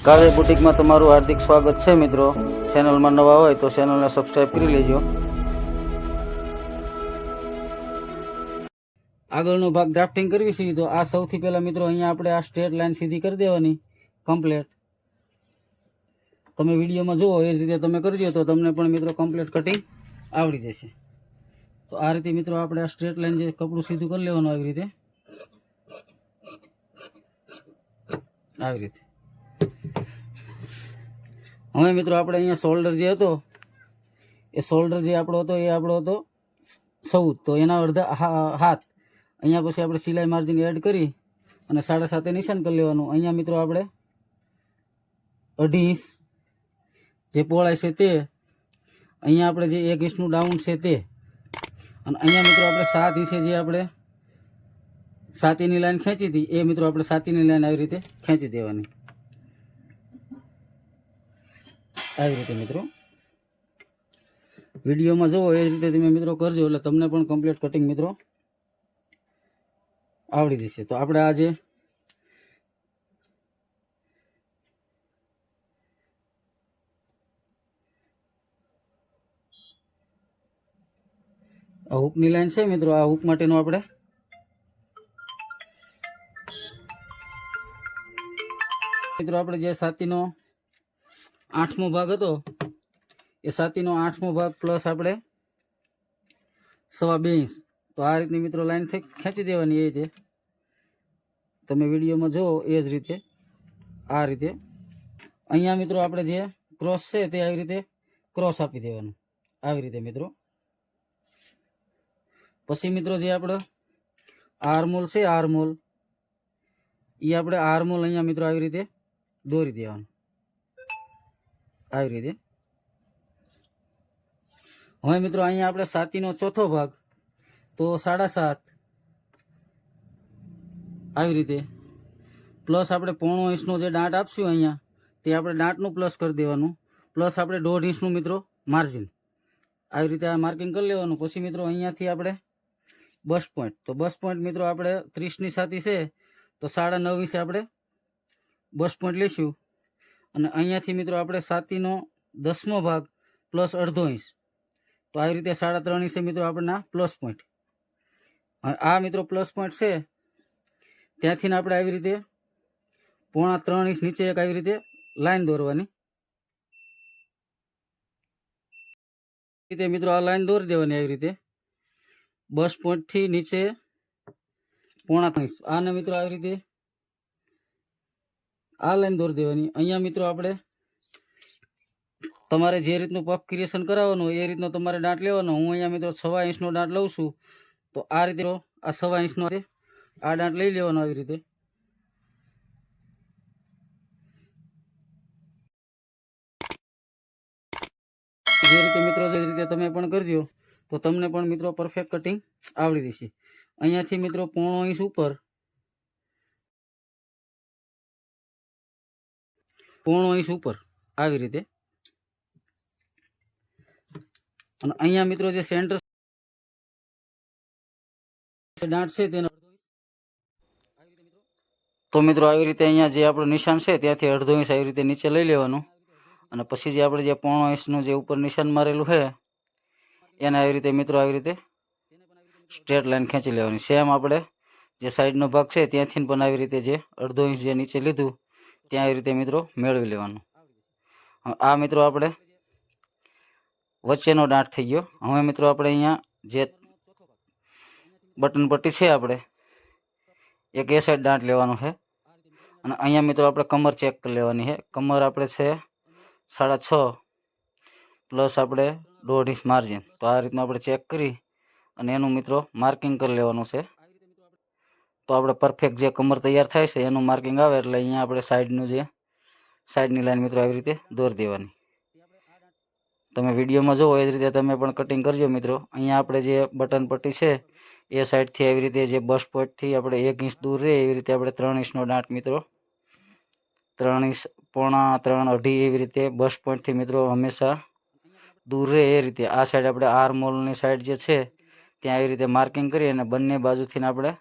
કાવ્ય બુટિકમાં તમારું હાર્દિક સ્વાગત છે મિત્રો. ચેનલમાં નવા હોય તો ચેનલને સબસ્ક્રાઇબ કરી લેજો. આગળનો ભાગ ડ્રાફ્ટિંગ કરવી છે તો આ સૌથી પહેલાં મિત્રો અહીંયા આપણે આ સ્ટ્રેટ લાઈન સીધી કરી દેવાની. કમ્પ્લેટ તમે વિડીયોમાં જુઓ, એ જ રીતે તમે કરજો તો તમને પણ મિત્રો કમ્પ્લેટ કટિંગ આવડી જશે. તો આ રીતે મિત્રો આપણે આ સ્ટ્રેટ લાઈન જે કપડું સીધું કરી લેવાનું આવી રીતે. આવી રીતે. હવે મિત્રો આપણે અહીંયા શોલ્ડર જે હતો, એ શોલ્ડર જે આપણો હતો, એ આપણો હતો સૌદ તો એના અડધા હાથ. અહીંયા પછી આપણે સિલાઈ માર્જિન એડ કરી અને સાડા સાતે નિશાન કરી લેવાનું. અહીંયા મિત્રો આપણે અઢી ઇંચ જે પહોળાઈ છે તે, અહીંયા આપણે જે એક ઇંચનું ડાઉન છે તે. અને અહીંયા મિત્રો આપણે સાત ઇંચે જે આપણે સાતીની લાઈન ખેંચી હતી, એ મિત્રો આપણે સાતીની લાઈન આવી રીતે ખેંચી દેવાની. આવી રીતે મિત્રો. વિડીયોમાં જુઓ, એ રીતે તમે મિત્રો કરજો, એટલે તમને પણ કમ્પ્લીટ કટિંગ મિત્રો આવડી જશે. તો આપણે આજે આ હૂકની લાઈન છે મિત્રો, આ હૂક માટેનું આપણે મિત્રો આપણે જે સાતીનો આઠમો ભાગ હતો. એ સાતીનો આઠમો ભાગ પ્લસ આપણે સવા બે તો આ રીતની મિત્રો લાઈન ખેંચી દેવાની એ રીતે. તમે વિડીયોમાં જુઓ એ જ રીતે, આ રીતે. અહીંયા મિત્રો આપણે જે ક્રોસ છે તે આવી રીતે ક્રોસ આપી દેવાનું. આવી રીતે મિત્રો. પછી મિત્રો જે આપણે આરમોલ છે આરમોલ એ આપણે આરમોલ અહીંયા મિત્રો આવી રીતે દોરી દેવાનું. આવી રીતે. હવે મિત્રો, અહીંયા આપણે સાતીનો ચોથો ભાગ, તો સાડા સાત. આવી રીતે. પ્લસ આપણે પોણો ઇંચનો જે દાંટ આપશું અહીંયા, તે આપણે દાંટનું પ્લસ કરી દેવાનું. પ્લસ આપણે દોઢ ઇંચનું મિત્રો માર્જિન. આવી રીતે આ માર્કિંગ કરી લેવાનું. પછી મિત્રો અહીંયાથી આપણે બસ પોઈન્ટ. તો બસ પોઈન્ટ મિત્રો આપણે ત્રીસની સાથી છે, તો સાડા નવ વિશે આપણે બસ પોઈન્ટ લઈશું. અને અહીંયાથી મિત્રો આપણે સાતીનો દસમો ભાગ પ્લસ અડધો ઇંચ. તો આવી રીતે સાડા ત્રણ ઇંચે મિત્રો આપણને પ્લસ પોઈન્ટ. આ મિત્રો પ્લસ પોઈન્ટ છે. ત્યાંથી આપણે આવી રીતે પોણા ત્રણ ઇંચ નીચે એક આવી રીતે લાઈન દોરવાની. રીતે મિત્રો આ લાઈન દોરી દેવાની આવી રીતે. બસ પોઈન્ટથી નીચે પોણા ત્રણ આને મિત્રો આવી રીતે આ લાઈન દોરી દેવાની. અહીંયા મિત્રો આપણે તમારે જે રીતનું પફ ક્રિએશન કરાવવાનું એ રીતનો તમારે દાંટ લેવાનો. હું અહીંયા મિત્રો સવા ઇંચનો દાંટ લઉં છું. તો આ રીતે આ સવા ઇંચનો આ દાંટ લઈ લેવાનો આવી રીતે. જે રીતે મિત્રો જે રીતે તમે પણ કરજો, તો તમને પણ મિત્રો પરફેક્ટ કટિંગ આવડી જશે. અહીંયાથી મિત્રો પોણો ઇંચ ઉપર પોણો ઇંચ ઉપર. આવી રીતે. અને અહીંયા મિત્રો જે સેન્ટર દાંટ છે, તેનો તો મિત્રો આવી રીતે અહીંયા જે આપણું નિશાન છે, ત્યાંથી અડધો ઇંચ આવી રીતે નીચે લઈ લેવાનું. અને પછી જે આપણે જે પોણો ઇંચનું જે ઉપર નિશાન મારેલું છે, એને આવી રીતે મિત્રો આવી રીતે સ્ટ્રેટ લાઈન ખેંચી લેવાની. સેમ આપણે જે સાઈડનો ભાગ છે ત્યાંથી પણ આવી રીતે જે અડધો ઇંચ જે નીચે લીધું ત્યાં એ રીતે મિત્રો મેળવી લેવાનું. આ મિત્રો આપણે વચ્ચેનો દાંટ થઈ ગયો. હવે મિત્રો આપણે અહીંયા જે બટન પટ્ટી છે આપણે એક એ સાઈડ દાંટ લેવાનો છે. અને અહીંયા મિત્રો આપણે કમર ચેક કરી લેવાની છે. કમર આપણે છે સાડા છ પ્લસ આપણે દોઢ ઇંચ માર્જિન. તો આ રીતનું આપણે ચેક કરી અને એનું મિત્રો માર્કિંગ કરી લેવાનું છે. તો આપણે પરફેક્ટ જે કમર તૈયાર થાય છે, એનું માર્કિંગ આવે એટલે અહીંયા આપણે સાઈડનું જે સાઈડની લાઈન મિત્રો આવી રીતે દોરી દેવાની. તમે વિડીયોમાં જુઓ એ જ રીતે તમે પણ કટિંગ કરજો મિત્રો. અહીંયા આપણે જે બટન પટ્ટી છે, એ સાઈડથી આવી રીતે જે બસ પોઈન્ટથી આપણે એક ઇંચ દૂર રહે એવી રીતે આપણે ત્રણ ઇંચનો દાંટ મિત્રો. ત્રણ ઇંચ પોણા ત્રણ અઢી એવી રીતે બસ પોઈન્ટથી મિત્રો હંમેશા દૂર રહે એ રીતે. આ સાઈડ આપણે આર મોલની સાઈડ જે છે, ત્યાં આવી રીતે માર્કિંગ કરી અને બંને બાજુથી આપણે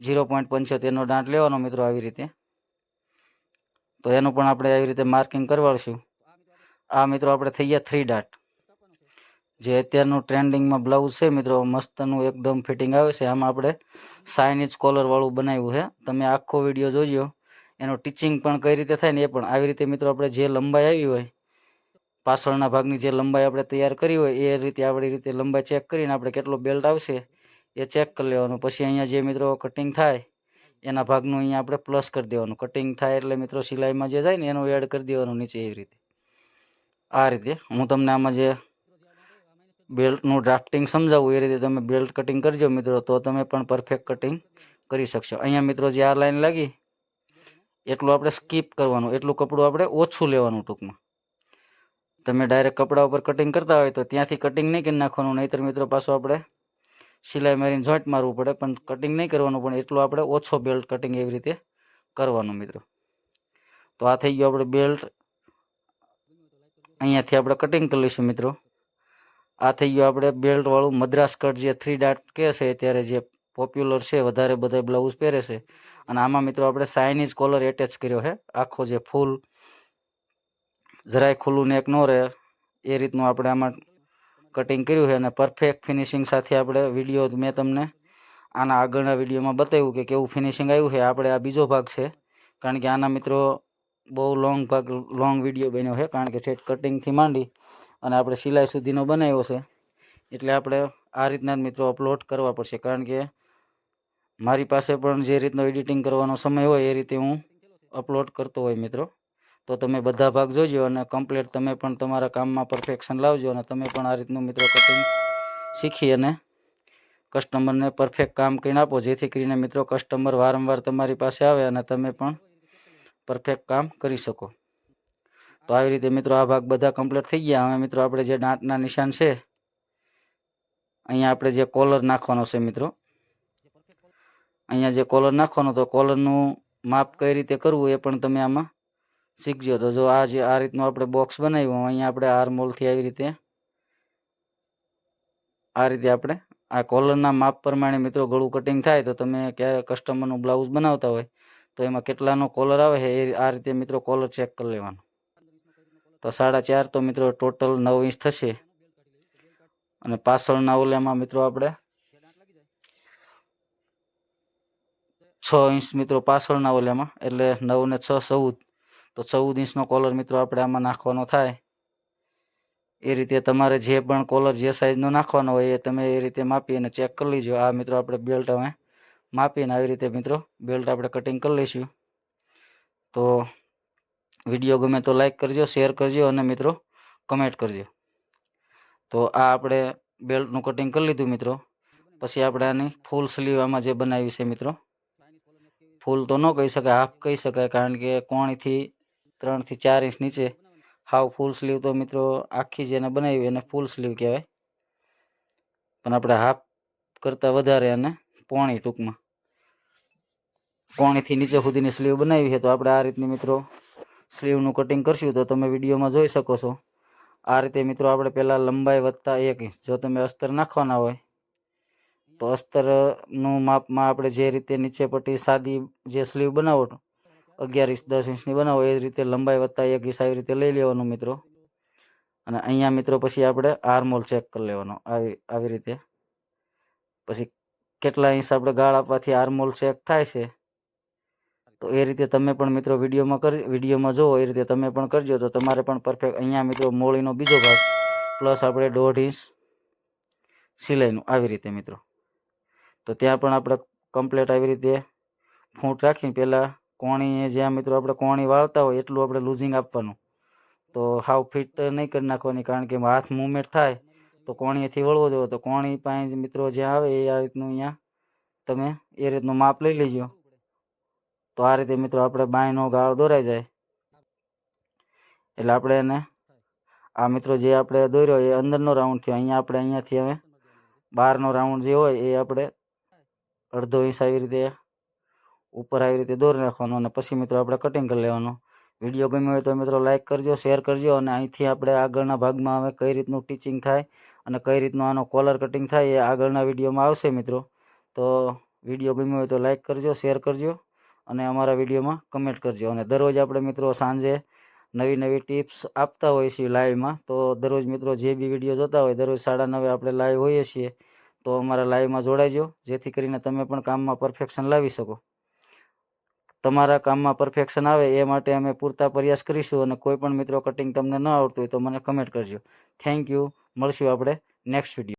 ઝીરો પોઈન્ટ પંચોતેરનો દાંટ લેવાનો મિત્રો આવી રીતે. તો એનું પણ આપણે આવી રીતે માર્કિંગ કરવાડશું. આ મિત્રો આપણે થઈ ગયા થ્રી ડાટ જે અત્યારનું ટ્રેન્ડિંગમાં બ્લાઉઝ છે મિત્રો, મસ્તનું એકદમ ફિટિંગ આવે છે. આમાં આપણે સાઇનીઝ કોલરવાળું બનાવ્યું છે. તમે આખો વીડિયો જોજો. એનું ટીચિંગ પણ કઈ રીતે થાય ને એ પણ. આવી રીતે મિત્રો આપણે જે લંબાઈ આવી હોય, પાછળના ભાગની જે લંબાઈ આપણે તૈયાર કરી હોય, એ રીતે આપણી રીતે લંબાઈ ચેક કરીને આપણે કેટલો બેલ્ટ આવશે એ ચેક કરી લેવાનું. પછી અહીંયા જે મિત્રો કટિંગ થાય, એના ભાગનું અહીંયા આપણે પ્લસ કરી દેવાનું. કટિંગ થાય એટલે મિત્રો સિલાઈમાં જે જાય ને એનું એડ કરી દેવાનું નીચે એવી રીતે. આ રીતે. હું તમને આમાં જે બેલ્ટનું ડ્રાફ્ટિંગ સમજાવું, એ રીતે તમે બેલ્ટ કટિંગ કરજો મિત્રો, તો તમે પણ પરફેક્ટ કટિંગ કરી શકશો. અહીંયા મિત્રો જે આ લાઈન લાગી, એટલું આપણે સ્કીપ કરવાનું. એટલું કપડું આપણે ઓછું લેવાનું ટૂંકમાં. તમે ડાયરેક્ટ કપડા ઉપર કટિંગ કરતા હોય તો ત્યાંથી કટિંગ નહીં કરી નાખવાનું, નહીંતર મિત્રો પાછું આપણે સિલાઈ મારીને જોઈન્ટ મારવું પડે, પણ કટિંગ નહીં કરવાનું, પણ એટલું આપણે ઓછો બેલ્ટ કટિંગ એવી રીતે કરવાનું મિત્રો. તો આ થઈ ગયો આપણે બેલ્ટ અહીંયાથી આપણે કટિંગ કરી લઈશું મિત્રો. આ થઈ ગયું આપણે બેલ્ટવાળું મદ્રાસ કટ જે થ્રી ડાટ કે છે અત્યારે જે પોપ્યુલર છે, વધારે બધા બ્લાઉઝ પહેરે છે. અને આમાં મિત્રો આપણે સાઇનીઝ કોલર એટેચ કર્યો છે આખો જે ફૂલ જરાય ખુલ્લું નેક ન રહે. એ રીતનું આપણે આમાં કટિંગ કર્યું છે અને પરફેક્ટ ફિનિશિંગ સાથે આપણે વીડિયો મેં તમને આના આગળના વિડીયોમાં બતાવ્યું કે કેવું ફિનિશિંગ આવ્યું છે. આપણે આ બીજો ભાગ છે. કારણ કે આના મિત્રો બહુ લોંગ ભાગ લોંગ વીડિયો બન્યો છે. કારણ કે છેટ કટિંગથી માંડી અને આપણે સિલાઈ સુધીનો બનાવ્યો છે. એટલે આપણે આ રીતના જ મિત્રો અપલોડ કરવા પડશે. કારણ કે મારી પાસે પણ જે રીતનો એડિટિંગ કરવાનો સમય હોય એ રીતે હું અપલોડ કરતો હોય મિત્રો. તો તમે બધા ભાગ જોજો અને કમ્પ્લીટ તમે પણ તમારા કામમાં પરફેક્શન લાવજો અને તમે પણ આ રીતનું મિત્રો કટિંગ શીખી અને કસ્ટમરને પરફેક્ટ કામ કરીને આપો, જેથી કરીને મિત્રો કસ્ટમર વારંવાર તમારી પાસે આવે અને તમે પણ પરફેક્ટ કામ કરી શકો. તો આવી રીતે મિત્રો આ ભાગ બધા કમ્પ્લીટ થઈ ગયા. હવે મિત્રો આપણે જે દાંતના નિશાન છે, અહીંયા આપણે જે કોલર નાખવાનો છે મિત્રો. અહીંયા જે કોલર નાખવાનો, તો કોલરનું માપ કઈ રીતે કરવું એ પણ તમે આમાં શીખજો. તો જો આ જે, આ રીતનું આપણે બોક્સ બનાવ્યું અહીંયા આપણે આરમોલથી આવી રીતે, આ રીતે આપણે, આ કોલરના માપ પ્રમાણે મિત્રો ગળું કટિંગ થાય, તો તમે ક્યારે કસ્ટમરનું બ્લાઉઝ બનાવતા હોય, તો એમાં કેટલાનો કોલર આવે છે, એ આ રીતે મિત્રો કોલર ચેક કરી લેવાનો. તો સાડા ચાર તો મિત્રો ટોટલ નવ ઇંચ થશે. અને પાછળના ઓલેમાં મિત્રો આપણે છ ઇંચ મિત્રો પાછળના ઓલેમાં, એટલે નવ ને છ ચૌદ. તો ચૌદ ઇંચનો કોલર મિત્રો આપણે આમાં નાખવાનો થાય. એ રીતે તમારે જે પણ કોલર જે સાઈઝનો નાખવાનો હોય એ તમે એ રીતે માપી અને ચેક કરી લીજો. આ મિત્રો આપણે બેલ્ટ અમે માપીને આવી રીતે મિત્રો બેલ્ટ આપણે કટિંગ કરી લઈશું. તો વીડિયો ગમે તો લાઈક કરજો શેર કરજો અને મિત્રો કમેન્ટ કરજો. તો આ આપણે બેલ્ટનું કટિંગ કરી લીધું મિત્રો. પછી આપણે આની ફૂલ સ્લીવ આમાં જે બનાવી છે મિત્રો. ફૂલ તો ન કહી શકાય હાફ કહી શકાય કારણ કે કોણીથી ત્રણથી ચાર ઇંચ નીચે. હાવ ફૂલ સ્લીવ તો મિત્રો આખી જેને બનાવી એને ફૂલ સ્લીવ કહેવાય. પણ આપણે હાફ કરતાં વધારે અને પોણી ટૂંકમાં. કોણીથી નીચે સુધીની સ્લીવ બનાવી છે, તો આપણે આ રીતની મિત્રો સ્લીવનું કટિંગ કરશું, તો તમે વિડીયોમાં જોઈ શકો છો. આ રીતે મિત્રો આપણે પહેલાં લંબાઈ વધતા એક ઇંચ. જો તમે અસ્તર નાખવાના હોય, તો અસ્તરનું માપમાં આપણે જે રીતે નીચે પટ્ટી સાદી જે સ્લીવ બનાવો અગિયાર ઇંચ દસ ઇંચની બનાવો, એ રીતે લંબાઈ વત્તા એક ઇંચ આવી રીતે લઈ લેવાનું મિત્રો. અને અહીંયા મિત્રો પછી આપણે આર્મોલ ચેક કરી લેવાનો આવી આવી રીતે. પછી કેટલા ઇંચ આપણે ગાળ આપવાથી આર્મોલ ચેક થાય છે. તો એ રીતે તમે પણ મિત્રો વિડીયોમાં કરી, વિડીયોમાં જુઓ એ રીતે તમે પણ કરજો. તો તમારે પણ પરફેક્ટ અહીંયા મિત્રો મોળીનો બીજો ભાગ પ્લસ આપણે દોઢ ઇંચ સિલાઈનું આવી રીતે મિત્રો. તો ત્યાં પણ આપણે કમ્પ્લેટ આવી રીતે ફૂંટ રાખીને પહેલાં કોણી જ્યાં મિત્રો આપણે કોણી વાળતા હોય એટલું આપણે લૂઝિંગ આપવાનું. તો હાવ ફિટ નહીં કરી નાખવાની કારણ કે હાથ મૂવમેન્ટ થાય તો કોણીએથી વળવો જોઈએ. તો કોણી પાસે મિત્રો જ્યાં આવે એ આ રીતનું અહીંયા તમે એ રીતનું માપ લઈ લેજો. તો આ રીતે મિત્રો આપણે બાયનો ગાળ દોરાઈ જાય. એટલે આપણે એને આ મિત્રો જે આપણે દોર્યો એ અંદરનો રાઉન્ડ થયો. અહીંયા આપણે અહીંયાથી હવે બહારનો રાઉન્ડ જે હોય એ આપણે અડધો ઇંચ આવી રીતે ઉપર આવી રીતે દોરી નાખવાનો અને પછી મિત્રો આપણે કટિંગ કરી લેવાનું. વીડિયો ગમ્યો હોય તો મિત્રો લાઇક કરજો શેર કરજો અને અહીંથી આપણે આગળના ભાગમાં હવે કઈ રીતનું ટીચિંગ થાય અને કઈ રીતનું આનો કોલર કટિંગ થાય એ આગળના વિડીયોમાં આવશે મિત્રો. તો વીડિયો ગમ્યો હોય તો લાઇક કરજો શેર કરજો અને અમારા વિડીયોમાં કમેન્ટ કરજો. અને દરરોજ આપણે મિત્રો સાંજે નવી નવી ટિપ્સ આપતા હોઈએ છીએ લાઈવમાં તો દરરોજ મિત્રો જે બી વીડિયો જોતા હોય દરરોજ સાડા નવે આપણે લાઈવ હોઈએ છીએ. તો અમારા લાઈવમાં જોડાઈજો જેથી કરીને તમે પણ કામમાં પરફેક્શન લાવી શકો. તમારા કામમાં પરફેક્શન આવે એ માટે અમે પૂરતા પ્રયાસ કરીશું અને કોઈ પણ મિત્રો કટિંગ તમને ન આવડતું હોય તો મને કમેન્ટ કરજો. થેન્ક યુ મળશું આપણે નેક્સ્ટ વીડિયો